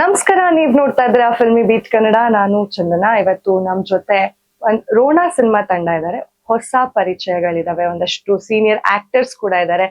ನಮಸ್ಕಾರ, ನೀವ್ ನೋಡ್ತಾ ಇದ್ರ ಫಿಲ್ಮಿ ಬೀಟ್ ಕನ್ನಡ ನಾನು ಚಂದನ. ಇವತ್ತು ನಮ್ ಜೊತೆ ಒಂದ್ ರೋಣಾ ಸಿನಿಮಾ ತಂಡ ಇದ್ದಾರೆ ಹೊಸ ಪರಿಚಯಗಳಿದಾವೆ. ಒಂದಷ್ಟು ಸೀನಿಯರ್ ಆಕ್ಟರ್ಸ್ ಕೂಡ ಇದ್ದಾರೆ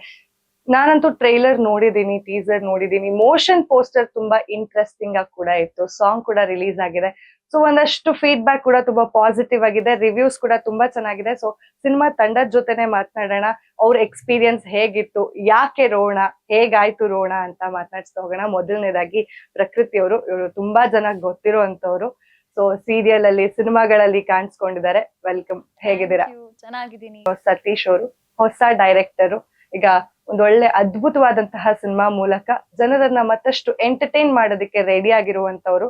ನಾನಂತೂ ಟ್ರೈಲರ್ ನೋಡಿದೀನಿ ಟೀಸರ್ ನೋಡಿದೀನಿ. ಮೋಷನ್ ಪೋಸ್ಟರ್ ತುಂಬಾ ಇಂಟ್ರೆಸ್ಟಿಂಗ್ ಆಗಿ ಕೂಡ ಇತ್ತು. ಸಾಂಗ್ ಕೂಡ ರಿಲೀಸ್ ಆಗಿದೆ. ಸೊ ಒಂದಷ್ಟು ಫೀಡ್ಬ್ಯಾಕ್ ಕೂಡ ತುಂಬಾ ಪಾಸಿಟಿವ್ ಆಗಿದೆ. ರಿವ್ಯೂಸ್ ಕೂಡ ತುಂಬಾ ಚೆನ್ನಾಗಿದೆ. ಸೊ ಸಿನಿಮಾ ತಂಡದ ಜೊತೆನೆ ಮಾತನಾಡೋಣ. ಅವ್ರ ಎಕ್ಸ್ಪೀರಿಯನ್ಸ್ ಹೇಗಿತ್ತು? ಯಾಕೆ ರೋಣ? ಹೇಗಾಯ್ತು ರೋಣ ಅಂತ ಮಾತನಾಡ್ಸ್ತಾ ಹೋಗೋಣ. ಮೊದಲನೇದಾಗಿ ಪ್ರಕೃತಿ ಅವರು ಇವರು ತುಂಬಾ ಜನ ಗೊತ್ತಿರುವಂತವ್ರು ಸೊ ಸೀರಿಯಲ್ ಅಲ್ಲಿ ಸಿನಿಮಾಗಳಲ್ಲಿ ಕಾಣಿಸ್ಕೊಂಡಿದ್ದಾರೆ. ವೆಲ್ಕಮ್ ಹೇಗಿದ್ದೀರಾ. ಚೆನ್ನಾಗಿದ್ದೀನಿ. ಸತೀಶ್ ಅವರು ಹೊಸ ಡೈರೆಕ್ಟರ್ ಈಗ ಒಂದೊಳ್ಳೆ ಅದ್ಭುತವಾದಂತಹ ಸಿನಿಮಾ ಮೂಲಕ ಜನರನ್ನ ಮತ್ತಷ್ಟು ಎಂಟರ್ಟೈನ್ ಮಾಡೋದಕ್ಕೆ ರೆಡಿ ಆಗಿರುವಂತವ್ರು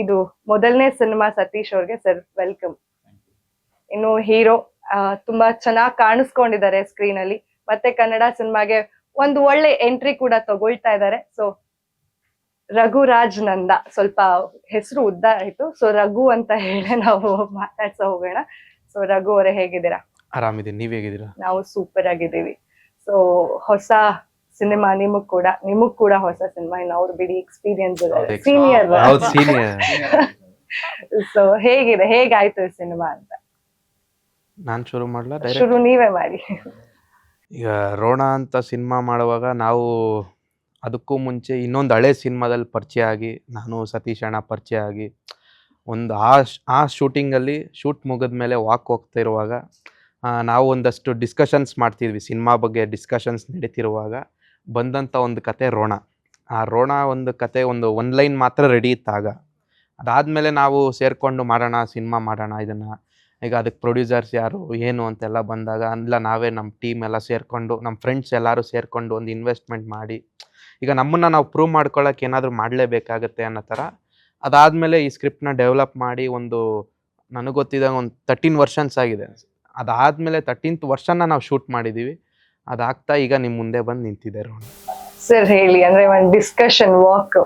ಇದು ಮೊದಲನೇ ಸಿನಿಮಾ ಸತೀಶ್ ಅವ್ರಿಗೆ ಸರ್ ವೆಲ್ಕಮ್. ಇನ್ನು ಹೀರೋ ತುಂಬಾ ಚೆನ್ನಾಗಿ ಕಾಣಿಸ್ಕೊಂಡಿದ್ದಾರೆ ಸ್ಕ್ರೀನ್ ಅಲ್ಲಿ. ಮತ್ತೆ ಕನ್ನಡ ಸಿನಿಮಾಗೆ ಒಂದು ಒಳ್ಳೆ ಎಂಟ್ರಿ ಕೂಡ ತಗೊಳ್ತಾ ಇದ್ದಾರೆ ಸೊ ರಘುರಾಜ್ ನಂದ ಸ್ವಲ್ಪ ಹೆಸರು ಉದ್ದ ಆಯ್ತು. ಸೊ ರಘು ಅಂತ ಹೇಳಿ ನಾವು ಮಾತಾಡ್ಸ ಹೋಗೋಣ. ಸೊ ರಘು ಅವರೇ ಹೇಗಿದ್ದೀರಾ? ಆರಾಮಿದ್ದೀನಿ. ನೀವ್ ಹೇಗಿದ್ದೀರಾ? ನಾವು ಸೂಪರ್ ಆಗಿದ್ದೀವಿ. ಸೊ ಹೊಸ ಸಿನಿಮಾ ನಿಮಗ್ ಕೂಡ ನಿಮಗ್ ಕೂಡ ಹೊಸ ಸಿನಿಮಾ ಇನ್ನು ಅವ್ರು ಬಿಡಿ ಎಕ್ಸ್ಪೀರಿಯನ್ಸ್ ಇದೆ ಸೀನಿಯರ್ ಸೊ ಹೇಗಿದೆ ಹೇಗಾಯ್ತು ಈ ಸಿನಿಮಾ ಅಂತ? ನಾನ್ ಶುರು ಮಾಡ್ಲಾ ಶುರು ನೀವೇ ಮಾಡಿ. ಈಗ ರೋಣ ಅಂತ ಸಿನಿಮಾ ಮಾಡುವಾಗ ನಾವು ಅದಕ್ಕೂ ಮುಂಚೆ ಇನ್ನೊಂದು ಹಳೆ ಸಿನಿಮಾದಲ್ಲಿ ಪರಿಚಯ ಆಗಿ ನಾನು ಸತೀಶ್ ಅಣ್ಣ ಪರಿಚಯ ಆಗಿ ಒಂದು ಆ ಶ್- ಆ ಶೂಟಿಂಗಲ್ಲಿ ಶೂಟ್ ಮುಗಿದ ಮೇಲೆ ವಾಕ್ ಹೋಗ್ತಾ ಇರುವಾಗ ನಾವು ಒಂದಷ್ಟು ಡಿಸ್ಕಷನ್ಸ್ ಮಾಡ್ತಿದ್ವಿ. ಸಿನಿಮಾ ಬಗ್ಗೆ ಡಿಸ್ಕಷನ್ಸ್ ನಡೀತಿರುವಾಗ. ಬಂದಂಥ ಒಂದು ಕತೆ ರೋಣ. ಆ ರೋಣ ಒಂದು ಕತೆ ಒಂದು ಒನ್ ಲೈನ್ ಮಾತ್ರ ರೆಡಿ ಇತ್ತಾಗ. ಅದಾದಮೇಲೆ ನಾವು ಸೇರಿಕೊಂಡು ಮಾಡೋಣ ಸಿನಿಮಾ ಮಾಡೋಣ ಇದನ್ನು. ಈಗ ಅದಕ್ಕೆ ಪ್ರೊಡ್ಯೂಸರ್ಸ್ ಯಾರು, ಏನು ಅಂತೆಲ್ಲ ಬಂದಾಗ, ಅಲ್ಲ ನಾವೇ ನಮ್ಮ ಟೀಮ್ ಎಲ್ಲ ಸೇರಿಕೊಂಡು, ನಮ್ಮ ಫ್ರೆಂಡ್ಸ್ ಎಲ್ಲರೂ ಸೇರಿಕೊಂಡು ಒಂದು ಇನ್ವೆಸ್ಟ್ಮೆಂಟ್ ಮಾಡಿ. ಈಗ ನಮ್ಮನ್ನು ನಾವು ಪ್ರೂವ್ ಮಾಡ್ಕೊಳ್ಳೋಕೆ ಏನಾದರೂ ಮಾಡಲೇಬೇಕಾಗತ್ತೆ ಅನ್ನೋ ಥರ. ಅದಾದಮೇಲೆ ಈ ಸ್ಕ್ರಿಪ್ಟ್ನ ಡೆವಲಪ್ ಮಾಡಿ ಒಂದು ನನಗೆ ಒಂದು ತರ್ಟೀನ್ ವರ್ಷನ್ಸ್ ಆಗಿದೆ. ಅದಾದಮೇಲೆ ತರ್ಟೀನ್ತ್ ವರ್ಷನ ನಾವು ಶೂಟ್ ಮಾಡಿದ್ದೀವಿ ಅದಾಗ್ತಾ ಈಗ ನಿಮ್ಮ ಮುಂದೆ ಬಂದು ನಿಂತಿದೆ ಸರ್ ಹೇಳಿ ಅಂದ್ರೆ ಒಂದು ಡಿಸ್ಕಷನ್ ವಾಕ್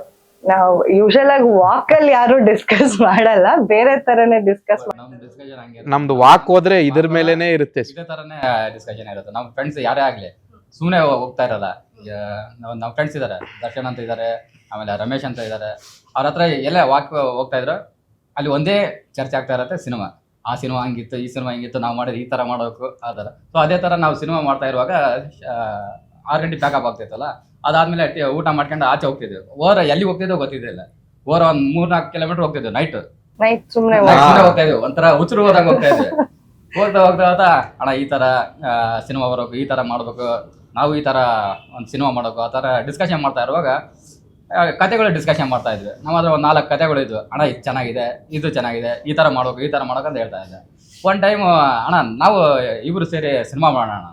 ನಾವು ಯೂಶಲ್ ಆಗಿ ವಾಕ್ ಅಲ್ಲಿ ಯಾರು ಡಿಸ್ಕಸ್ ಮಾಡಲ್ಲ ಬೇರೆ ತರನೇ ಡಿಸ್ಕಸ್ ನಮ್ ಡಿಸ್ಕಷನ್ ಹಂಗೆ ನಮ್ದು ವಾಕ್ ಹೋದ್ರೆ ಇದ್ರ ಮೇಲೇನೆ ಇರುತ್ತೆ. ಇದೇ ತರನೇ ಡಿಸ್ಕಷನ್ ಇರುತ್ತೆ. ನಮ್ ಫ್ರೆಂಡ್ಸ್ ಯಾರೇ ಆಗ್ಲಿ ಸುಮ್ನೆ ಹೋಗ್ತಾ ಇರಲ್ಲ. ನಮ್ಮ ಫ್ರೆಂಡ್ಸ್ ಇದಾರೆ. ದರ್ಶನ್ ಅಂತ ಇದಾರೆ ಆಮೇಲೆ ರಮೇಶ್ ಅಂತ ಇದಾರೆ. ಅವ್ರ ಹತ್ರ ಎಲ್ಲ ವಾಕ್ ಹೋಗ್ತಾ ಇದ್ರು. ಅಲ್ಲಿ ಒಂದೇ ಚರ್ಚೆ ಆಗ್ತಾ ಇರತ್ತೆ ಸಿನಿಮಾ ಆ ಸಿನಿಮಾ ಹಂಗಿತ್ತು ಈ ಸಿನಿಮಾ ಹಿಂಗಿತ್ತು ನಾವು ಮಾಡಿದ್ರೆ ಈ ತರ ಮಾಡಬೇಕು ಆ ಥರ ಸೊ ಅದೇ ತರ ನಾವು ಸಿನಿಮಾ ಮಾಡ್ತಾ ಇರುವಾಗ ಆರು ಗಂಟೆ ಪ್ಯಾಕಪ್ ಆಗ್ತೈತಲ್ಲ ಅದಾದ್ಮೇಲೆ ಊಟ ಮಾಡ್ಕೊಂಡು ಆಚೆ ಹೋಗ್ತಿದ್ವಿ. ಓರ ಎಲ್ಲಿ ಹೋಗ್ತಿದ್ದೋ ಗೊತ್ತಿದ್ದಿಲ್ಲ ಓರ ಒಂದ್ ಮೂರ್ನಾಲ್ಕು ಕಿಲೋಮೀಟರ್ ಹೋಗ್ತಿದ್ವಿ ನೈಟ್ ನೈಟ್ ಸುಮ್ಮನೆ ಹೋಗ್ತಾ ಇದ್ವಿ. ಒಂಥರ ಹುಚ್ಚರು ಹೋದಾಗ ಹೋಗ್ತಾ ಇದ್ವಿ. ಹೋಗ್ತಾ ಹೋಗ್ತಾ ಹೋಗ್ತಾ ಅಣ್ಣ ಈ ತರ ಸಿನಿಮಾ ಬರಬೇಕು ಈ ತರ ಮಾಡ್ಬೇಕು ನಾವು ಈ ತರ ಒಂದು ಸಿನಿಮಾ ಮಾಡಬೇಕು ಆ ತರ ಡಿಸ್ಕಷನ್ ಮಾಡ್ತಾ ಇರುವಾಗ ಕತೆಗಳು ಡಿಸ್ಕಷನ್ ಮಾಡ್ತಾ ಇದ್ವಿ. ನಮ್ಮ ಹತ್ರ ಒಂದು ನಾಲ್ಕು ಕತೆಗಳು ಇದ್ವು. ಅಣ್ಣ, ಇದು ಚೆನ್ನಾಗಿದೆ ಇದು ಚೆನ್ನಾಗಿದೆ, ಈ ಥರ ಮಾಡ್ಬೇಕು, ಈ ತರ ಮಾಡೋಕೆ ಅಂತ ಹೇಳ್ತಾ ಇದ್ದೆ. ಒನ್ ಟೈಮ್ ಅಣ್ಣ, ನಾವು ಇಬ್ರು ಸೇರಿ ಸಿನಿಮಾ ಮಾಡೋಣ, ಅಣ್ಣ.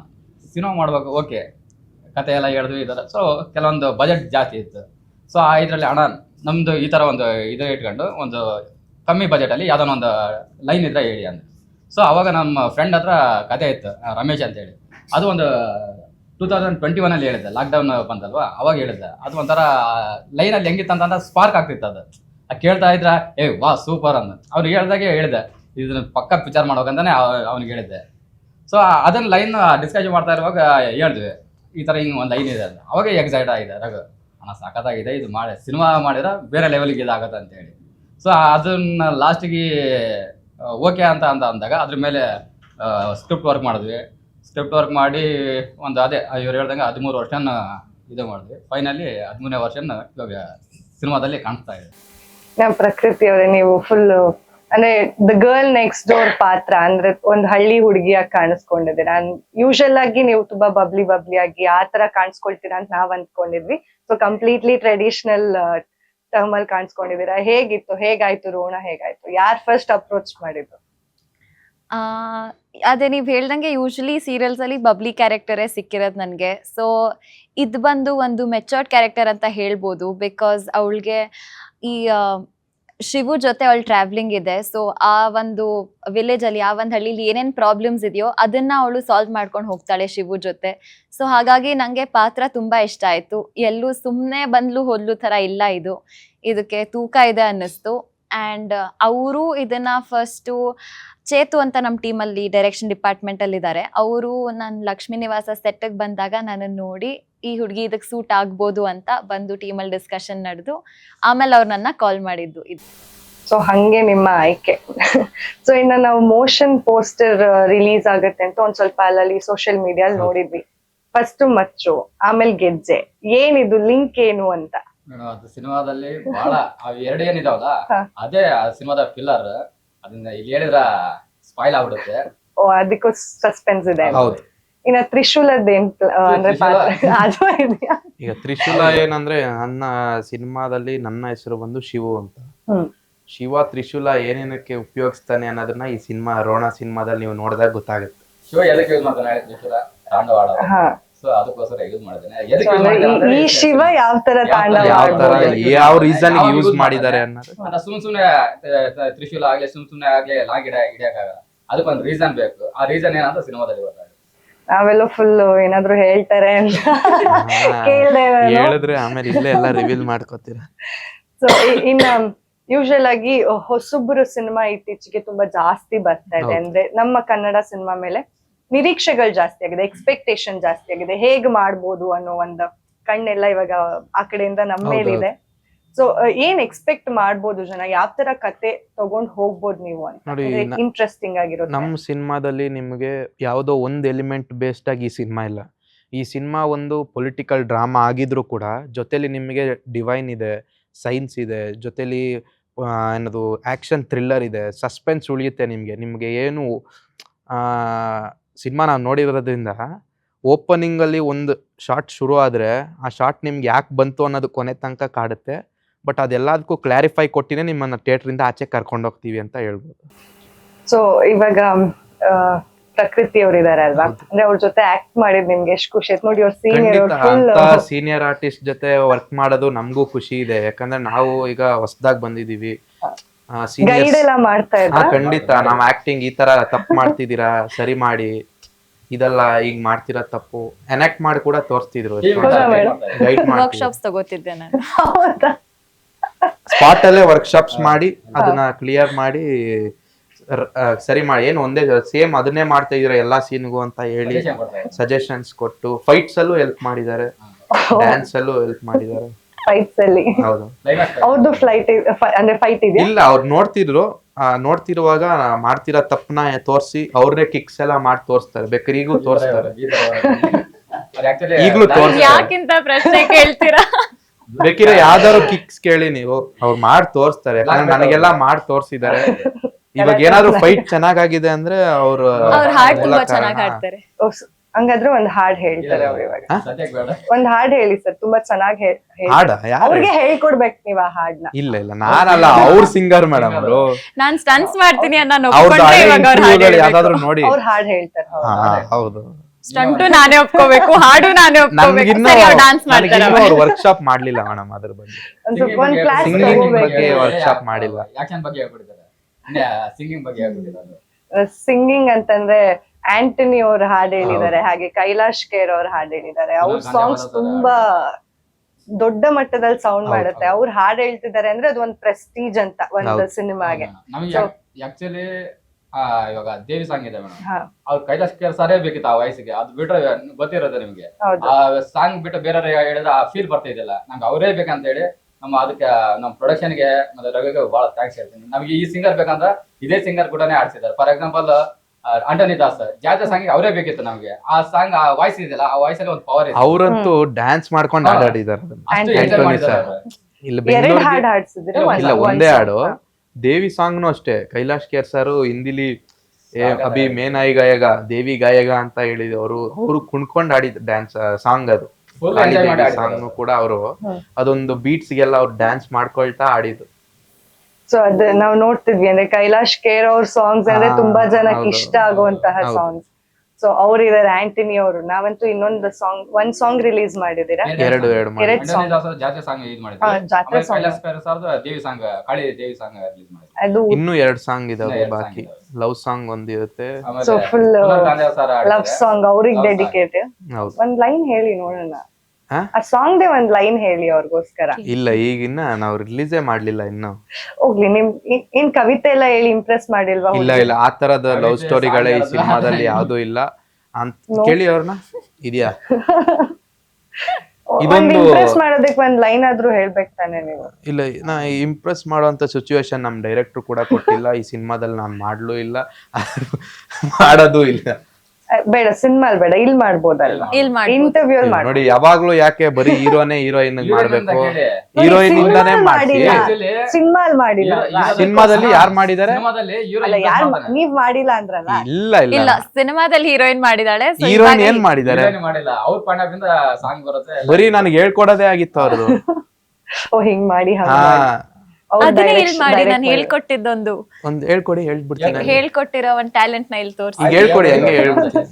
ಸಿನಿಮಾ ಮಾಡ್ಬೇಕು ಓಕೆ ಕತೆ ಎಲ್ಲ ಹೇಳಿದ್ವಿ ಈ ಥರ ಸೊ ಕೆಲವೊಂದು ಬಜೆಟ್ ಜಾಸ್ತಿ ಇತ್ತು. ಸೊ ಆ ಇದರಲ್ಲಿ ಅಣ್ಣ ನಮ್ಮದು ಈ ಥರ ಒಂದು ಇದು ಇಟ್ಕೊಂಡು, ಒಂದು ಕಮ್ಮಿ ಬಜೆಟಲ್ಲಿ ಯಾವುದೋ ಒಂದು ಲೈನ್ ಇದ್ರೆ ಹೇಳಿ ಅಂದ್ರೆ. ಸೊ ಅವಾಗ ನಮ್ಮ ಫ್ರೆಂಡ್ ಹತ್ರ ಕತೆ ಇತ್ತು ರಮೇಶ್ ಅಂತ ಹೇಳಿ ಅದು ಒಂದು ಟೂ ತೌಸಂಡ್ ಟ್ವೆಂಟಿ ಒನ್ ಅಲ್ಲಿ ಹೇಳಿದ್ದೆ ಲಾಕ್ಡೌನ್ ಬಂತಲ್ವಾ? ಅವಾಗ ಹೇಳಿದ್ದೆ. ಅದು ಒಂಥರ ಲೈನಲ್ಲಿ ಹೆಂಗಿತ್ತು ಅಂತಂದ್ರೆ ಸ್ಪಾರ್ಕ್ ಆಗ್ತಿತ್ತು ಅದು. ಆ ಕೇಳ್ತಾ ಇದ್ರ, ಏ, ವಾ ಸೂಪರ್ ಅಂದ. ಅವ್ರು ಹೇಳ್ದಾಗೆ ಹೇಳಿದೆ, ಇದನ್ನ ಪಕ್ಕ ಪಿಕ್ಚರ್ ಮಾಡ್ಬೇಕಂತಾನೆ ಅವ್ನಿಗೆ ಹೇಳಿದ್ದೆ. ಸೊ ಅದನ್ನ ಲೈನ್ ಡಿಸ್ಕಷನ್ ಮಾಡ್ತಾ ಇರುವಾಗ ಹೇಳಿದ್ವಿ, ಈ ಥರ ಹಿಂಗೆ ಒಂದು ಲೈನ್ ಇದೆ ಅಂತ. ಅವಾಗ ಎಕ್ಸೈಟ್ ಆಗಿದೆ ರಘು, ಅಣ್ಣ ಸಖತ್ತಾಗಿದೆ ಇದು ಮಾಡಿ ಸಿನಿಮಾ ಮಾಡಿದ್ರೆ ಬೇರೆ ಲೆವೆಲ್ಗೆ ಇದಾಗತ್ತೆ ಅಂತ ಹೇಳಿ. ಸೊ ಅದನ್ನ ಲಾಸ್ಟಿಗೆ ಓಕೆ ಅಂತ ಅಂತ ಅಂದಾಗ, ಅದ್ರ ಮೇಲೆ ಸ್ಕ್ರಿಪ್ಟ್ ವರ್ಕ್ ಮಾಡಿದ್ವಿ. ಸ್ಕ್ರಿಪ್ಟ್ ವರ್ಕ್ ಮಾಡಿ ಒಂದು ಅದೇ ಇವ್ರು ಹೇಳ್ದಂಗೆ ಹದಿಮೂರು ವರ್ಷನ ಇದು ಮಾಡಿದ್ವಿ. ಫೈನಲಿ ಹದಿಮೂರನೇ ವರ್ಷನ ಇವಾಗ ಸಿನಿಮಾದಲ್ಲಿ ಕಾಣಿಸ್ತಾ ಇದೆ. ನಮ್ ಪ್ರಕೃತಿ ಅವರೇ ನೀವು ಫುಲ್ ಅಂದ್ರೆ ದ ಗರ್ಲ್ ನೆಕ್ಸ್ಟ್ ಡೋರ್ ಪಾತ್ರ ಅಂದ್ರೆ ಒಂದ್ ಹಳ್ಳಿ ಹುಡುಗಿಯಾಗಿ ಕಾಣಿಸ್ಕೊಂಡಿದ್ದೀರಾ ಯೂಶಲ್ ಆಗಿ ನೀವು ತುಂಬಾ ಬಬ್ಲಿ ಬಬ್ಲಿ ಆಗಿ ಆ ತರ ಕಾಣಿಸ್ಕೊಳ್ತೀರಾ ಅಂತ ನಾವ್ ಅಂದ್ಕೊಂಡಿದ್ವಿ. ಸೊ ಕಂಪ್ಲೀಟ್ಲಿ ಟ್ರೆಡಿಷನಲ್ ಟರ್ಮ್ ಅಲ್ಲಿ ಕಾಣಿಸ್ಕೊಂಡಿದ್ದೀರಾ. ಹೇಗಿತ್ತು? ಹೇಗಾಯ್ತು? ರೋಣ ಹೇಗಾಯ್ತು? ಯಾರ್ ಫಸ್ಟ್ ಅಪ್ರೋಚ್ ಮಾಡಿದ್ದು? ಆ, ಅದೇ ನೀವು ಹೇಳ್ದಂಗೆ ಯೂಶ್ವಲಿ ಸೀರಿಯಲ್ಸ್ ಅಲ್ಲಿ ಬಬ್ಲಿ ಕ್ಯಾರೆಕ್ಟರೇ ಸಿಕ್ಕಿರೋದು ನನಗೆ. ಸೊ ಇದು ಬಂದು ಒಂದು ಮೆಚೋರ್ಡ್ ಕ್ಯಾರೆಕ್ಟರ್ ಅಂತ ಹೇಳ್ಬೋದು. ಬಿಕಾಸ್ ಅವಳಿಗೆ ಈ ಶಿವು ಜೊತೆ ಅವಳು ಟ್ರಾವೆಲಿಂಗ್ ಇದೆ. ಸೊ ಆ ಒಂದು ವಿಲೇಜ್ ಅಲ್ಲಿ, ಆ ಒಂದು ಹಳ್ಳಿಲಿ ಏನೇನು ಪ್ರಾಬ್ಲಮ್ಸ್ ಇದೆಯೋ ಅದನ್ನ ಅವಳು ಸಾಲ್ವ್ ಮಾಡ್ಕೊಂಡು ಹೋಗ್ತಾಳೆ ಶಿವು ಜೊತೆ. ಸೊ ಹಾಗಾಗಿ ನಂಗೆ ಪಾತ್ರ ತುಂಬಾ ಇಷ್ಟ ಆಯ್ತು. ಎಲ್ಲೂ ಸುಮ್ಮನೆ ಬಂದ್ಲು ಹೋದ್ಲು ತರ ಇಲ್ಲ ಇದು. ಇದಕ್ಕೆ ತೂಕ ಇದೆ ಅನ್ನಿಸ್ತು. ಆ್ಯಂಡ್ ಅವರು ಇದನ್ನ ಫಸ್ಟು ಚೇತು ಅಂತ ನಮ್ಮ ಟೀಮಲ್ಲಿ ಡೈರೆಕ್ಷನ್ ಡಿಪಾರ್ಟ್ಮೆಂಟಲ್ಲಿ ಇದ್ದಾರೆ ಅವರು ನಾನು ಲಕ್ಷ್ಮೀ ನಿವಾಸ ಸೆಟ್ಟಿಗೆ ಬಂದಾಗ ನನ್ನನ್ನು ನೋಡಿ ಈ ಹುಡುಗಿ ಇದಕ್ಕೆ ಸೂಟ್ ಆಗ್ಬೋದು ಅಂತ ಬಂದು ಟೀಮಲ್ಲಿ ಡಿಸ್ಕಷನ್ ನಡೆದು ಆಮೇಲೆ ಅವ್ರು ನನ್ನ ಕಾಲ್ ಮಾಡಿದ್ದು ಇದು. ಸೊ ಹಂಗೆ ನಿಮ್ಮ ಆಯ್ಕೆ. ಸೊ ಇನ್ನ ನಾವು ಮೋಷನ್ ಪೋಸ್ಟರ್ ರಿಲೀಸ್ ಆಗುತ್ತೆ ಅಂತ ಒಂದು ಸ್ವಲ್ಪ ಅಲ್ಲಲ್ಲಿ ಸೋಷಿಯಲ್ ಮೀಡಿಯಲ್ಲಿ ನೋಡಿದ್ವಿ. ಫಸ್ಟ್ ಮಚ್ಚು ಆಮೇಲೆ ಗೆಜ್ಜೆ. ಏನಿದು ಲಿಂಕ್ ಏನು ಅಂತ? ಮೇಡಮ್ ಅದು ಸಿನಿಮಾದಲ್ಲಿ ಬಹಳ ಅವ್ ಎರಡು ಏನಿದಾವಲ್ಲ ಹಾ. ಅದೇ ಆ ಸಿನಿಮಾದ ಪಿಲ್ಲರ್ ಅದನ್ನ ಇಲ್ಲಿ ಹೇಳಿದ್ರ ಸ್ಪಾಯ್ಲ್ ಆಗ್ಬಿಡುತ್ತೆ. ಓ ಅದಕ್ಕೂ ಸಸ್ಪೆನ್ಸ್ ಇದೆ. ಹೌದು. ಇನ್ನ ತ್ರಿಶೂಲದ ಏನ್ ಪ್ಲ- ಅಂದ್ರೆ ತ್ರಿಶೂಲ. ಪಾತ್ರ? ಅದು ಇದೆಯಾ ಈಗ ತ್ರಿಶೂಲ ಏನಂದ್ರೆ ನನ್ನ ಸಿನಿಮಾದಲ್ಲಿ ನನ್ನ ಹೆಸರು ಬಂದು ಶಿವು ಅಂತ. ಹ್ಮ್. ಶಿವ ತ್ರಿಶೂಲ ಏನೇನಕ್ಕೆ ಉಪಯೋಗಿಸ್ತಾನೆ ಅನ್ನೋದನ್ನ ಈ ಸಿನಿಮಾ ರೋಣ ಸಿನಿಮಾದಲ್ಲಿ ನೀವು ನೋಡಿದಾಗ ಗೊತ್ತಾಗುತ್ತೆ. ಶಿವ ಎದಕ್ಕೆ ಯೂಸ್ ಮಾಡ್ತಾನೆ ಹೇಳಿ ತ್ರಿಶೂಲ ತಾಂಡವಾಡ ಹಾ. ಸೊ ಅದಕ್ಕೋಸ್ಕರ ಯೂಸ್ ಮಾಡಿದ್ದೇನೆ. ಈ- ಶಿವ ಯಾವ ತರ ತಾಂಡವ ಯಾವ ತರ? ಯಾವ ರೀಸನ್ ಯೂಸ್ ಮಾಡಿದ್ದಾರೆ ಅನ್ನೋದು? ಸುಮ್ ಸುಮ್ನೆ ತ್ರಿಶೂಲ ಆಗ್ಲಿ ಸುಮ್ ಸುಮ್ನೆ ಆಗ್ಲಿ ಲಾಗ್ ಗಿಡ ಹಿಡಿಯಕ್ಕಾಗಲ್ಲ. ಅದಕ್ಕೊಂದು ರೀಸನ್ ಬೇಕು. ಆ ರೀಸನ್ ಏನಂತ ಸಿನಿಮಾದಲ್ಲಿ ಬರ್ತಾರೆ ನಾವೆಲ್ಲ ಫುಲ್ ಏನಾದ್ರು ಹೇಳ್ತಾರೆ ಅಂತ ಕೇಳ್ದೆ ಹೇಳಿದ್ರೆ ಆಮೇಲೆ ಇಲ್ಲೇ ಎಲ್ಲ ರಿವೀಲ್ ಮಾಡ್ಕೋತೀರ? ಸೊ ಇನ್ನ ಯೂಶಲ್ ಆಗಿ ಹೊಸಬ್ರು ಸಿನಿಮಾ ಇತ್ತೀಚೆಗೆ ತುಂಬಾ ಜಾಸ್ತಿ ಬರ್ತಾ ಇದೆ. ಅಂದ್ರೆ ನಮ್ಮ ಕನ್ನಡ ಸಿನಿಮಾ ಮೇಲೆ ನಿರೀಕ್ಷೆಗಳು ಜಾಸ್ತಿ ಆಗಿದೆ ಎಕ್ಸ್ಪೆಕ್ಟೇಷನ್ ಜಾಸ್ತಿ ಆಗಿದೆ. ಹೇಗ್ ಮಾಡ್ಬೋದು ಅನ್ನೋ ಒಂದು ಕಣ್ಣೆಲ್ಲ ಇವಾಗ ಆ ಕಡೆಯಿಂದ ನಮ್ಮ ಮೇಲಿದೆ. ಸೊ ಏನ್ ಎಕ್ಸ್ಪೆಕ್ಟ್ ಮಾಡ್ಬೋದು ಜನ? ಯಾವ ತರ ಕತೆ ತಗೊಂಡ್ ಹೋಗ್ಬೋದು ನೀವು ಅಂತ? ಇಂಟ್ರೆಸ್ಟಿಂಗ್ ಆಗಿರೋ ನಮ್ಮ ಸಿನಿಮಾದಲ್ಲಿ ನಿಮ್ಗೆ ಯಾವುದೋ ಒಂದ್ ಎಲಿಮೆಂಟ್ ಬೇಸ್ಡ್ ಆಗಿ ಈ ಸಿನಿಮಾ ಇಲ್ಲ. ಈ ಸಿನಿಮಾ ಒಂದು ಪೊಲಿಟಿಕಲ್ ಡ್ರಾಮಾ ಆಗಿದ್ರು ಕೂಡ ಜೊತೆಲಿ ನಿಮಗೆ ಡಿವೈನ್ ಇದೆ ಸೈನ್ಸ್ ಇದೆ ಜೊತೆಲಿ ಏನದು ಆ್ಯಕ್ಷನ್ ಥ್ರಿಲ್ಲರ್ ಇದೆ ಸಸ್ಪೆನ್ಸ್ ಉಳಿಯುತ್ತೆ ನಿಮಗೆ. ನಿಮಗೆ ಏನು ಸಿನಿಮಾ ನಾವು ನೋಡಿರೋದ್ರಿಂದ ಓಪನಿಂಗಲ್ಲಿ ಒಂದು ಶಾರ್ಟ್ ಶುರು ಆದರೆ ಆ ಶಾರ್ಟ್ ನಿಮ್ಗೆ ಯಾಕೆ ಬಂತು ಅನ್ನೋದು ಕೊನೆ ತನಕ ಕಾಡುತ್ತೆ. ಬಟ್ ಅದೆಲ್ಲದಕ್ಕೂ ಕ್ಲಾರಿಫೈ ಕೊಟ್ಟಿನೇ ನಿಮ್ಮನ್ನು ಥಿಯೇಟ್ರಿಂದ ಆಚೆ ಕರ್ಕೊಂಡು ಹೋಗ್ತೀವಿ ಅಂತ ಹೇಳ್ಬೋದು. ಸೊ ಇವಾಗ ಪ್ರಕೃತಿ ಅವ್ರು ಇದಾರೆ ಅಲ್ವಾ? ಅಂದ್ರೆ ಅವ್ರ ಜೊತೆ ಆಕ್ಟ್ ಮಾಡಿದ್ ನಿಮ್ಗೆ ಎಷ್ಟು ಖುಷಿ ಆಯ್ತು. ನೋಡಿ ಅವ್ರ ಸೀನಿಯರ್ ಸೀನಿಯರ್ ಆರ್ಟಿಸ್ಟ್ ಜೊತೆ ವರ್ಕ್ ಮಾಡೋದು ನಮಗೂ ಖುಷಿ ಇದೆ. ಯಾಕಂದ್ರೆ ನಾವು ಈಗ ಹೊಸದಾಗಿ ಬಂದಿದೀವಿ. ಗೈಡ್ ಸೀನಿಯರ್ಸ್ ಎಲ್ಲ ಮಾಡ್ತಾ ಇದ್ರ? ಖಂಡಿತ. ನಾವ್ ಆಕ್ಟಿಂಗ್ ಈ ತರ ತಪ್ಪು ಮಾಡ್ತಿದ್ದೀರಾ? ಸರಿ ಮಾಡಿ. ಇದೆಲ್ಲ ಈಗ ಮಾಡ್ತಿರೋ ತಪ್ಪು. ಎನಾಕ್ಟ್ ಮಾಡಿ ಕೂಡ ತೋರಿಸ್ತಿದ್ರು ಹೌದಾ madam? ಗೈಡ್ ಮಾಡಿ ವರ್ಕ್ಶಾಪ್ಸ್ ತಗೋತಿದ್ದೆ ನಾನು. ಹೌದಾ? ಸ್ಪಾಟ್ ಅಲ್ಲೇ ವರ್ಕ್ಶಾಪ್ಸ್ ಮಾಡಿ ಅದನ್ನ ಕ್ಲಿಯರ್ ಮಾಡಿ ರ- ಆ, ಸರಿ ಮಾಡಿ. ಏನು ಒಂದೇ ಸೇಮ್ ಅದನ್ನೇ ಮಾಡ್ತಾ ಇದೀರ ಎಲ್ಲಾ ಸೀನ್ಗೂ ಅಂತ ಹೇಳಿ ಸಜೆಷನ್ಸ್ ಕೊಟ್ಟು ಫೈಟ್ಸ್ ಅಲ್ಲೂ ಹೆಲ್ಪ್ ಮಾಡಿದ್ದಾರೆ. ಡ್ಯಾನ್ಸ್ ಅಲ್ಲೂ ಹೆಲ್ಪ್ ಮಾಡಿದ್ದಾರೆ. ಫೈಟ್ಸ್ ಅಲ್ಲಿ. ಹೌದು. ಅವ್ರದ್ದು ಫ್ಲೈಟ್ ಅಂದ್ರೆ ಫೈಟ್ ಇದೆ ಇಲ್ಲ ಅವ್ರು ನೋಡ್ತಿದ್ರು. ಆ, ನೋಡ್ತಿರುವಾಗ ಮಾಡ್ತಿರೋ ತಪ್ಪನ ತೋರಿಸಿ ಅವ್ರನ್ನೇ ಕಿಕ್ಸ್ ಎಲ್ಲ ಮಾಡಿ ತೋರಿಸ್ತಾರೆ. ಬೇಕರಿಗೂ ಈಗೂ ತೋರಿಸ್ತಾರೆ. ಈಗಲೂ ತೋರ್ಸ್ತಾರೆ. ಯಾಕಿಂತ ಪ್ರಶ್ನೆ ಕೇಳ್ತೀರಾ? ಬೇಕಿದ್ರೆ ಯಾವ್ದಾದ್ರು ಕಿಕ್ಸ್ ಕೇಳಿ ನೀವು. ಅವ್ರು ಮಾಡಿ ತೋರಿಸ್ತಾರೆ. ಯಾಕಂದ್ರೆ ನನಗೆಲ್ಲ ಮಾಡಿ ತೋರಿಸಿದ್ದಾರೆ. ಇವಾಗ ಏನಾದ್ರು ಫೈಟ್ ಚೆನ್ನಾಗಾಗಿದೆ ಅಂದ್ರೆ ಅವ್ರು ಅವ್ರ ಹಾಡ್ ತುಂಬಾ ಮೂಲಕ- ಚೆನ್ನಾಗ್ ಹಾಡ್ತಾರೆ. ಓ, ಸ- ಹಂಗಾದ್ರೆ ಒಂದ್ ಹಾಡ್ ಹೇಳ್ತಾರೆ ಅವ್ರು ಇವಾಗ? ಒಂದ್ ಹಾಡ್ ಹೇಳಿ ಸರ್ ತುಂಬಾ ಚೆನ್ನಾಗಿ ಹೇಳಿ. ಹಾಡ? ಅವ್ರಿಗೆ ಹೇಳ್ಕೊಡ್ಬೇಕು ನೀವ್ ಆ ಹಾಡ್ನ. ಇಲ್ಲ ಇಲ್ಲ ನಾನಲ್ಲ ಅವ್ರ ಸಿಂಗರ್ ಮೇಡಮ್ ಅವರು. ನಾನ್ ಸ್ಟನ್ಸ್ ಮಾಡ್ತೀನಿ ಅಂತ ನಾನು ಅವ್ರದ್ದು ಒಪ್ಕೊಂಡ್ರೆ ಹಳೆ ಇವಾಗ ಅವ್ರ ಹಾಡ್ interview ಗಳು ಯಾವ್ದಾದ್ರು ನೋಡಿ. ಅವ್ರ ಹಾಡ್ ಹೇಳ್ತಾರೆ ಹೌದು. ಸ್ಟಂಟು ನಾನೇ ಒಪ್ಕೋಬೇಕು ಹಾಡು ನಾನೇ ಒಪ್ಕೋಬೇಕು. ಡಾನ್ಸ್ ಮಾಡ್ತಾರೆ ಅವ್ರು. ವರ್ಕ್ ವರ್ಕ್ಶಾಪ್ ಮಾಡ್ಲಿಲ್ಲ ಮೇಡಮ್ ಅದ್ರ ಬಗ್ಗೆ. ತಗೋಬೇಕು. ಬಗ್ಗೆ workshop ಮಾಡಿಲ್ಲ. ಯಾಕೆ ಬಗ್ಗೆ ಸಿಂಗಿಂಗ್ ಬಗ್ಗೆ ಸಿಂಗಿಂಗ್ ಅಂತಂದ್ರೆ ಆಂಟನಿ ಅವ್ರ ಹಾಡ್ ಹೇಳಿದ್ದಾರೆ ಹಾಗೆ ಕೈಲಾಶ್ ಕೇರ್ ಅವ್ರ ಹಾಡ್ ಹೇಳಿದ್ದಾರೆ. ಅವ್ರ ಸಾಂಗ್ಸ್ ತುಂಬಾ ದೊಡ್ಡ ಮಟ್ಟದಲ್ಲಿ ಸೌಂಡ್ ಮಾಡುತ್ತೆ. ಅವ್ರು ಹಾಡ್ ಹೇಳ್ತಿದ್ದಾರೆ ಅಂದ್ರೆ ಅದು ಒಂದು ಪ್ರೆಸ್ಟೀಜ್ ಅಂತ ಒಂದು. ಸಿನಿಮಾಗೆ. ನಮಗೆ ಆಕ್ಚುಲಿ ಇವಾಗ ದೇವಿ ಸಾಂಗ್ ಇದೆ ಮೇಡಮ್. ಅವ್ರು ಕೈಲಾಸ್ ಕೇರ್ ಸಾರೇ ಬೇಕಿತ್ತು ಆ ವಯಸ್ಸಿಗೆ. ಅದು ಬಿಟ್ರೆ ಗೊತ್ತಿರೋದು ನಿಮ್ಗೆ. ಆ ಸಾಂಗ್ ಬಿಟ್ಟು ಬೇರೆ ಹೇಳಿದ್ರೆ ಆ ಫೀಲ್ ಬರ್ತಾ ಇದ್ದಿಲ್ಲ. ನಂಗೆ ಅವರೇ ಬೇಕಂತ ಹೇಳಿ ನಮ್ಮ ಅದಕ್ಕೆ ನಮ್ಮ ಪ್ರೊಡಕ್ಷನ್ಗೆ ಗೆ ಮತ್ತೆ ರವಿಗೆ ಬಹಳ ಥ್ಯಾಂಕ್ಸ್ ಹೇಳ್ತೀನಿ. ನಮಗೆ ಈ ಸಿಂಗರ್ ಬೇಕಂದ್ರೆ ಇದೇ ಸಿಂಗರ್ ಕೂಡ ಆಡ್ಸಿದ್ದಾರೆ ಫಾರ್ ಎಕ್ಸಾಂಪಲ್ ಅಂಟನಿ ದಾಸ್ ಜಾತ ಸಾಂಗ್ ಅವರೇ ಬೇಕಿತ್ತು ನಮಗೆ. ಆ ಸಾಂಗ್ ಆ ವಾಯ್ಸ್ ಇದೆಯಲ್ಲ ಆ ವಾಯ್ಸ್ ಅಲ್ಲಿ ಒಂದು ಪವರ್ ಇದೆ ಅವರಂತೂ ಡ್ಯಾನ್ಸ್ ಮಾಡ್ಕೊಂಡು ಹಾ. ಅದನ್ನ. ಅಷ್ಟು Anthony ಮಾಡಿದ್ದಾರೆ ಅವ್ರು. ಇಲ್ಲ ಎರಡ್ ಬೆಂಗಳೂರಿಗೆ ಹಾಡ್ ಹಾಡ್ಸಿದ್ರೆ ಇಲ್ಲ, ಒಂದ್-. ಹಾಡು. ದೇವಿ ಸಾಂಗ್ನು ಅಷ್ಟೇ. ಕೈಲಾಶ್ ಕೇರ್ ಸರ್ ಹಿಂದಿಲಿ ಏ ಮೇನ್ ಅಭಿ ಮೇನಾಯಿ ಗಾಯಗ ದೇವಿ ಗಾಯಗ ಅಂತ ಹೇಳಿದ್ರು ಅವರು ಅವರು ಕುಣ್ಕೊಂಡ್ ಆಡಿದ ಡ್ಯಾನ್ಸ್ ಸಾಂಗ್ ಅದು. Full enjoy ಮಾಡಿ ಸಾಂಗ್ ಅವ್ರು. ಕೂಡ ಅವರು. ಅದೊಂದು ಬೀಟ್ಸ್ ಗೆಲ್ಲ ಅವ್ರು ಡ್ಯಾನ್ಸ್ ಮಾಡ್ಕೊಳ್ತಾ ಆಡಿದ್ದು ಸೊ ಅದ್ ನಾವ್ ನೋಡ್ತಿದ್ವಿ ಅಂದ್ರೆ ಕೈಲಾಶ್ ಕೇರ್ ಅವ್ರ ಸಾಂಗ್ಸ್ ಅಂದ್ರೆ ತುಂಬಾ ಜನಕ್ಕೆ ಇಷ್ಟ ಆಗುವಂತಹ ಸಾಂಗ್ಸ್ ಸೊ ಅವ್ರಿದಾರೆ ಆಂಟನಿ ಅವರು. ನಾವಂತೂ ಇನ್ನೊಂದು ಸಾಂಗ್ ಒಂದ್ ಸಾಂಗ್ ರಿಲೀಸ್ ಮಾಡಿದೀರಾ? ಎರಡು ಎರಡು ಸಾಂಗ್ ಅಂಟನಿ ಸಾಂಗ್ ಮಾಡಿದ್ರು ಜಾತ್ರೆ. ಸರ್ದು ದೇವಿ ಸಾಂಗ್ ಕಾಳಿ ದೇವಿ ಸಾಂಗ್ ರಿಲೀಸ್ ಮಾಡಿದ್ರು ಅದು ಇನ್ನು ಎರಡು ಸಾಂಗ್ ಇದಾವೆ ಬಾಕಿ. ಲವ್ ಸಾಂಗ್ ಒಂದಿರುತ್ತೆ ಇರುತ್ತೆ. So full sir love song ಅವ್ರಿಗೆ ಹೌದು. ಒಂದ್ ಲೈನ್ ಹೇಳಿ ನೋಡೋಣ? ಆ ಸಾಂಗ್ ದೇ ಒಂದ್ ಲೈನ್ ಹೇಳಿ ಅವ್ರಿಗೋಸ್ಕರ. ಇಲ್ಲ ಈಗಿನ್ನ ನಾವು ರಿಲೀಸೇ ಮಾಡ್ಲಿಲ್ಲ ಇನ್ನು. ಹೋಗ್ಲಿ ನಿಮ್ ಇನ್ ಕವಿತೆ ಎಲ್ಲ ಹೇಳಿ ಇಂಪ್ರೆಸ್ ಮಾಡಿಲ್ವಾ ಇಲ್ಲ ಇಲ್ಲ ಆ ತರದ ಲವ್ ಸ್ಟೋರಿಗಳೇ ಈ ಸಿನಿಮಾದಲ್ಲಿ ಯಾವ್ದು ಇಲ್ಲ. ಅಂತ. ಕೇಳಿ ಅವ್ರನ್ನ. ಇದೆಯಾ? ಒಂದ್ ಇದೊಂದು ಇಂಪ್ರೆಸ್ ಮಾಡೋದಕ್ಕೆ ಒಂದ್ ಲೈನ್ ಆದ್ರೂ ಹೇಳ್ಬೇಕು ತಾನೆ ನೀವು. ಇಲ್ಲ ನಾ ಇಂಪ್ರೆಸ್ ಮಾಡುವಂತ ಸಿಚುವೇಶನ್ ನಮ್ ಡೈರೆಕ್ಟರ್ ಕೂಡ ಕೊಟ್ಟಿಲ್ಲ. ಈ ಸಿನಿಮಾದಲ್ಲಿ ನಾನು ಮಾಡ್ಲೂ ಇಲ್ಲ. ಮಾಡೋದು ಇಲ್ಲ. ಬೇಡ ಸಿನಿಮಾ ಬೇಡ ಇಲ್ಲಿ ಮಾಡ್ಬೋದಲ್ವಾ? ಇಲ್ ಮಾಡಿ ಇಂಟರ್ವ್ಯೂ ಅಲ್ಲಿ ಮಾಡ್ಬೋದು. ನೋಡಿ ಯಾವಾಗ್ಲೂ ಯಾಕೆ ಬರೀ ಹೀರೋನೇ ಹೀರೋಯಿನ್ ಮಾಡ್ಬೇಕು? ಹೀರೋಯಿನ್ ಇಂದಾನೇ ಮಾಡಿಸಿ. ಮಾಡಿಲ್ಲ. ಸಿನಿಮಾ ಅಲ್ಲಿ ಮಾಡಿಲ್ಲ. ಅಲ್ವಾ? ಸಿನಿಮಾದಲ್ಲಿ ಯಾರು ಮಾಡಿದ್ದಾರೆ? ಸಿನಿಮಾದಲ್ಲಿ hero ಅಲ್ಲ impress ಯಾರು. ನೀವ್ ಮಾಡಿಲ್ಲ ಅಂದ್ರಲ್ಲ? ಇಲ್ಲ ಇಲ್ಲ. ಇಲ್ಲ ಸಿನಿಮಾದಲ್ಲಿ ಹೀರೋಯಿನ್ ಮಾಡಿದಾಳೆ so ಹೀರೋಯಿನ್ ಇವಾಗ ಏನ್ ಮಾಡಿದ್ದಾರೆ? Hero ಮಾಡಿಲ್ಲ. ಅವ್ರ ಪಾಯಿಂಟ್ ಸಾಂಗ್ ಬರುತ್ತೆ. ಎಲ್ಲ ಬರೀ ನನಗೆ ಹೇಳ್ಕೊಡೋದೇ ಆಗಿತ್ತು ಅವ್ರದ್ದು. ಓ ಹಿಂಗ್ ಮಾಡಿ ಹಂಗ್ ಹಾ. ಮಾಡಿ. ಅದನ್ನೇ ಇಲ್ಲಿ ಮಾಡಿ ನಾನು. ಹೇಳ್ಕೊಟ್ಟಿದ್ದೊಂದು. ಒಂದ್ ಹೇಳ್ಕೊಡಿ ಹೇಳ್ಬಿಡ್ತೀನಿ ಹೇಳ್ಕೊಟ್ಟಿರೋ ಒಂದ್ ಟ್ಯಾಲೆಂಟ್ನ ಇಲ್ಲಿ ತೋರಿಸಿ. ಈಗ ಹೇಳ್ಕೊಡಿ ಹಂಗೆ ಹೇಳ್ಬಿಡ್ತೀನಿ.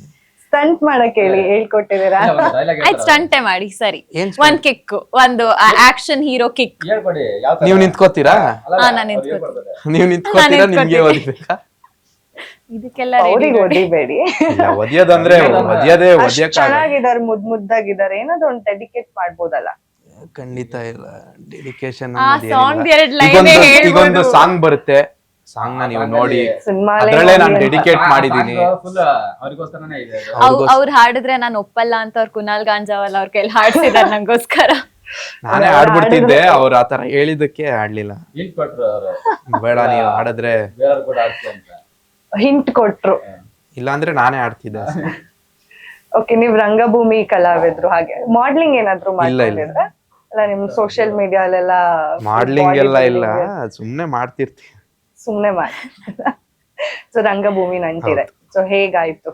ಸ್ಟಂಟ್ ಮಾಡಕ್ ಹೇಳಿ ಹೇಳ್ಕೊಟ್ಟಿದ್ದೀರಾ? ಆಯ್ತು. ಸ್ಟಂಟೆ ಮಾಡಿ ಸರಿ. ಒಂದ್ ಕಿಕ್ ಒಂದು ಆಕ್ಷನ್ ಹೀರೋ ಕಿಕ್ ನೀವು ಯಾವ ತರ? ನೀವ್ ನಿಂತ್ಕೋತೀರಾ? ಅಲ್ಲ, ಹಾ, ಅಲ್ಲ, ನಾನ್ ಅವ್ರು ನಿಂತ್ಕೊತೀನಿ. ಹೇಳ್ಕೊಡ್ತಾರೆ. ನೀವ್ ನಿಂತ್ಕೋತೀರಾ ನಾನ್ ನಿಮ್ಗೆ ನಿಂತ್ಕೊತೀನಿ. ಓದಿಬೇಕಾ? ಇದಕ್ಕೆಲ್ಲ ಅವ್ರಿಗೆ ಓದಿಬೇಡಿ. ಇಲ್ಲ ಒದಿಯೋದಂದ್ರೆ ಒದಿಯೋದೇ ಅಷ್ಟ್ ಚೆನ್ನಾಗಿದ್ದಾರೆ ಮುದ್ ಮುದ್ದಾಗಿದ್ದಾರೆ. ಏನಾದ್ರು ಒಂದ್ ಡೆಡಿಕೇಟ್ ಮಾಡ್ಬೋದಲ್ಲ. ಖಂಡಿತ ಇಲ್ಲ. ಡೆಡಿಕೇಶನ್ ಆ ಸಾಂಗ್ ಎರಡ್ ಲೈನ್ ಈಗೊಂದು ಹೇಳ್ಬೋದು. ಸಾಂಗ್ ಬರುತ್ತೆ. ಸಾಂಗ್ನ ನೀವು ನೋಡಿ. ಸಿನಿಮಾ ಅದ್ರಲ್ಲೇ ನಾನು ಡೆಡಿಕೇಟ್ ಮಾಡಿದೀನಿ full ಅವ್ರಿಗೋಸ್ಕರನೇ ಇದೆ ಅದು. ಅವ್ರಿಗೋಸ್ಕರ- ಅವ್ರು ಹಾಡಿದ್ರೆ ನಾನು ಒಪ್ಪಲ್ಲ ಅಂತ ಅವ್ರು ಕುನಾಲ್ ಗಾಂಜಾವಲ್ ಅವ್ರ ಕೈಲಿ ಹಾಡ್ಸಿದಾರೆ ನಂಗೋಸ್ಕರ. ನಾನೇ ಹಾಡ್ಬಿಡ್ತಿದ್ದೆ. ಆಡ್ಬಿಡ್ತಿದ್ದೆ. ಅವ್ರು ಆತರ ಹೇಳಿದಕ್ಕೆ ಆಡ್ಲಿಲ್ಲ Hint ಕೊಟ್ರು ಅವ್ರು. ಬೇಡ ನೀವು ಹಾಡಿದ್ರೆ ಬೇರೆಯವ್ರು ಕೂಡ ಆಡ್ಸಿ ಅಂತ. ಹಿಂಟ್ ಕೊಟ್ರು. ಇಲ್ಲಾಂದ್ರೆ ನಾನೇ ಆಡ್ತಿದ್ದೆ ಓಕೆ ನೀವ್ ರಂಗಭೂಮಿ ಕಲಾವಿದ್ರು ಹಾಗೆ. ಮಾಡ್ಲಿಂಗ್ ಏನಾದ್ರು ಇಲ್ಲ, ಇಲ್ಲ. ಮಾಡ್ಕೊಂಡಿದ್ರ? ನಿಮ್ ಸೋಶಿಯಲ್ ಮೀಡಿಯಾಲೆಲ್ಲ ಮಾಡ್ಲಿಂಗ್ ಎಲ್ಲ ಇಲ್ಲ. ಸುಮ್ನೆ ಮಾಡ್ತಿರ್ತೀನಿ ಸುಮ್ನೆ ಮಾಡಿ ಸೊ ರಂಗಭೂಮಿ ನಂಟಿದೆ ಸೊ ಹೇಗಾಯ್ತು?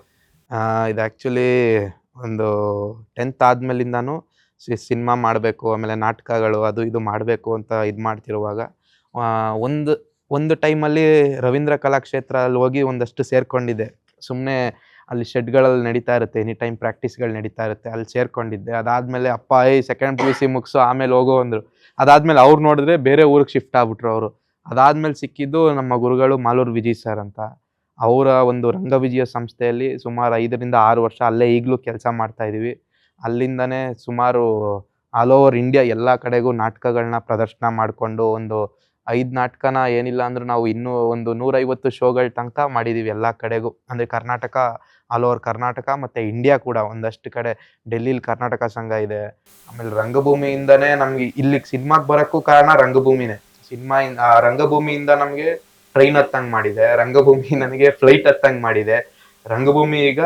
ಆ, ಇದು ಆಕ್ಚುಲಿ ಒಂದು ಟೆಂತ್ ಆದ್ಮೇಲಿಂದಾನು ಸಿನಿಮಾ ಮಾಡಬೇಕು ಆಮೇಲೆ ನಾಟಕಗಳು ಅದು ಇದು ಮಾಡಬೇಕು ಅಂತ ಇದು ಮಾಡ್ತಿರುವಾಗ ಒಂದು ಒಂದು ಟೈಮಲ್ಲಿ ರವೀಂದ್ರ ಕಲಾಕ್ಷೇತ್ರ ಅಲ್ಲಿ ಹೋಗಿ ಒಂದಷ್ಟು ಸೇರ್ಕೊಂಡಿದೆ ಸುಮ್ಮನೆ ಅಲ್ಲಿ ಶೆಡ್ಗಳಲ್ಲಿ ನಡೀತಾ ಇರುತ್ತೆ ಎನಿ ಟೈಮ್ ಪ್ರಾಕ್ಟೀಸ್ಗಳು ನಡೀತಾ ಇರುತ್ತೆ, ಅಲ್ಲಿ ಸೇರ್ಕೊಂಡಿದ್ದೆ. ಅದಾದಮೇಲೆ ಅಪ್ಪ ಐ ಸೆಕೆಂಡ್ ಪಿ ಯು ಸಿ ಮುಗಿಸು, ಆಮೇಲೆ ಹೋಗೋ, ಅಂದ್ರು. ಅದಾದಮೇಲೆ ಅವ್ರು ನೋಡಿದ್ರೆ ಬೇರೆ ಊರಿಗೆ ಶಿಫ್ಟ್ ಆಗ್ಬಿಟ್ರು ಅವರು. ಅದಾದಮೇಲೆ ಸಿಕ್ಕಿದ್ದು ನಮ್ಮ ಗುರುಗಳು ಮಾಲೂರು ವಿಜಯ್ ಸರ್ ಅಂತ. ಅವರ ಒಂದು ರಂಗವಿಜಯ ಸಂಸ್ಥೆಯಲ್ಲಿ ಸುಮಾರು ಐದರಿಂದ ಆರು ವರ್ಷ ಅಲ್ಲೇ ಈಗಲೂ ಕೆಲಸ ಮಾಡ್ತಾ ಇದೀವಿ. ಅಲ್ಲಿಂದನೇ ಸುಮಾರು ಆಲ್ ಓವರ್ ಇಂಡಿಯಾ ಎಲ್ಲ ಕಡೆಗೂ ನಾಟಕಗಳನ್ನ ಪ್ರದರ್ಶನ ಮಾಡಿಕೊಂಡು ಒಂದು ಐದು ನಾಟಕನ ಏನಿಲ್ಲ ಅಂದ್ರೆ ನಾವು ಇನ್ನೂ ಒಂದು ನೂರೈವತ್ತು ಶೋಗಳ ತನಕ ಮಾಡಿದ್ದೀವಿ ಎಲ್ಲ ಕಡೆಗೂ. ಅಂದರೆ ಕರ್ನಾಟಕ ಆಲ್ ಓವರ್ ಕರ್ನಾಟಕ ಮತ್ತು ಇಂಡಿಯಾ ಕೂಡ ಒಂದಷ್ಟು ಕಡೆ ಡೆಲ್ಲಿಲಿ ಕರ್ನಾಟಕ ಸಂಘ ಇದೆ. ಆಮೇಲೆ ರಂಗಭೂಮಿಯಿಂದನೇ ನಮ್ಗೆ ಇಲ್ಲಿ ಸಿನಿಮಾಗೆ ಬರೋಕ್ಕೂ ಕಾರಣ ರಂಗಭೂಮಿನೇ. ಸಿನಿಮಾ ರಂಗಭೂಮಿಯಿಂದ ನಮಗೆ ಟ್ರೈನ್ ಹತ್ತಂಗ್ ಮಾಡಿದೆ. ರಂಗಭೂಮಿ ನನಗೆ ಫ್ಲೈಟ್ ಹತ್ತಂಗ್ ಮಾಡಿದೆ. ರಂಗಭೂಮಿ ಈಗ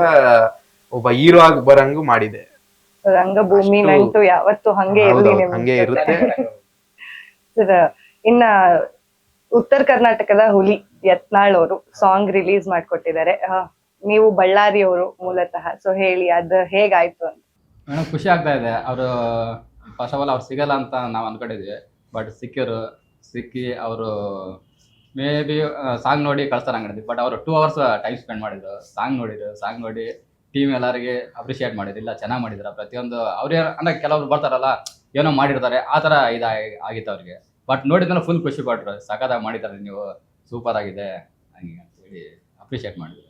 ಒಬ್ಬ ಹೀರೋ ಆಗಿ ಬರಂಗು ಮಾಡಿದೆ. ರಂಗಭೂಮಿ ಯಾವತ್ತು ಹಂಗೆ ಹಂಗೆ. ಇರುತ್ತೆ. ಇನ್ನ ಉತ್ತರ ಕರ್ನಾಟಕದ ಹುಲಿ ಯತ್ನಾಳ್ ಅವರು ಸಾಂಗ್ ರಿಲೀಸ್ ಮಾಡ್ಕೊಟ್ಟಿದ್ದಾರೆ. ನೀವು ಬಳ್ಳಾರಿ ಅವರು ಮೂಲತಃ. ಸೊ ಹೇಳಿ, ಅದ್ ಹೇಗಾಯ್ತು ಅಂತ. ಖುಷಿ ಆಗ್ತಾ ಇದೆ. ಅವರು ಫಸ್ಟ್ ಆಫ್ ಆಲ್ ಅವ್ರು ಸಿಗಲ್ಲ ಅಂತ ನಾವು ಅನ್ಕೊಂಡಿದ್ವಿ. ಬಟ್ ಸಿಕ್ಕಿರು ಸಿಕ್ಕಿ ಅವರು ಮೇ ಬಿ ಸಾಂಗ್ ನೋಡಿ ಕಳ್ಸ್ತಾರೆ ಅಂಗಡಿ ಬಟ್ ಅವರು ಟೂ ಅವರ್ಸ್ ಟೈಮ್ ಸ್ಪೆಂಡ್ ಮಾಡಿದ್ರು. ಸಾಂಗ್ ನೋಡಿದ್ರು ಸಾಂಗ್ ನೋಡಿ ಟೀಮ್ ಎಲ್ಲರಿಗೆ ಅಪ್ರಿಷಿಯೇಟ್ ಮಾಡಿದ್ರು. ಇಲ್ಲ, ಚೆನ್ನಾಗಿ ಮಾಡಿದ್ರು. ಪ್ರತಿಯೊಂದು, ಅವ್ರೇ ಅಂದ್ರೆ ಕೆಲವ್ರು ಬರ್ತಾರಲ್ಲ, ಏನೋ ಮಾಡಿರ್ತಾರೆ. ಆ ಥರ ಇದಾಗಿತ್ತು ಅವ್ರಿಗೆ. ಬಟ್ ನೋಡಿದ್ರೆ ಫುಲ್ ಖುಷಿ ಪಟ್ರು. ಸಖತ್ತಾಗಿ ಮಾಡಿದ್ದಾರೆ, ನೀವು ಸೂಪರ್ ಆಗಿದೆ, ಹಂಗೆ ಅಂತ ಹೇಳಿ ಅಪ್ರಿಷಿಯೇಟ್ ಮಾಡಿದ್ರು.